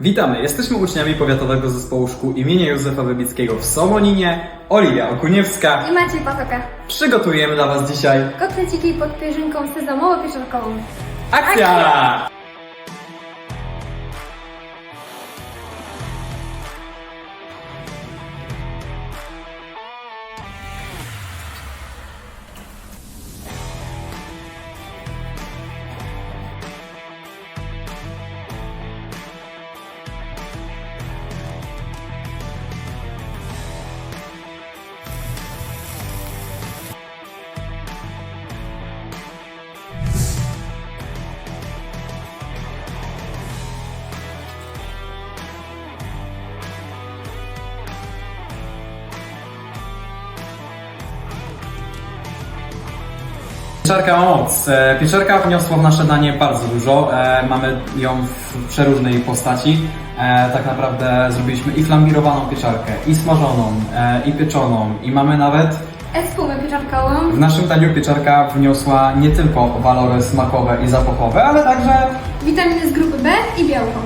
Witamy, jesteśmy uczniami Powiatowego Zespołu Szkół imienia Józefa Wybickiego w Somoninie. Oliwia Okuniewska. I Maciej Patoka. Przygotujemy dla Was dzisiaj Kotleciki pod pierzynką sezamowo-pieczarkową. akcja! Pieczarka ma moc. E, Pieczarka wniosła w nasze danie bardzo dużo. E, Mamy ją w przeróżnej postaci. E, Tak naprawdę zrobiliśmy i flambirowaną pieczarkę, i smażoną, i pieczoną, i mamy nawet Espumę pieczarkową. w naszym daniu pieczarka wniosła nie tylko walory smakowe i zapachowe, ale także Witaminy z grupy B i białko.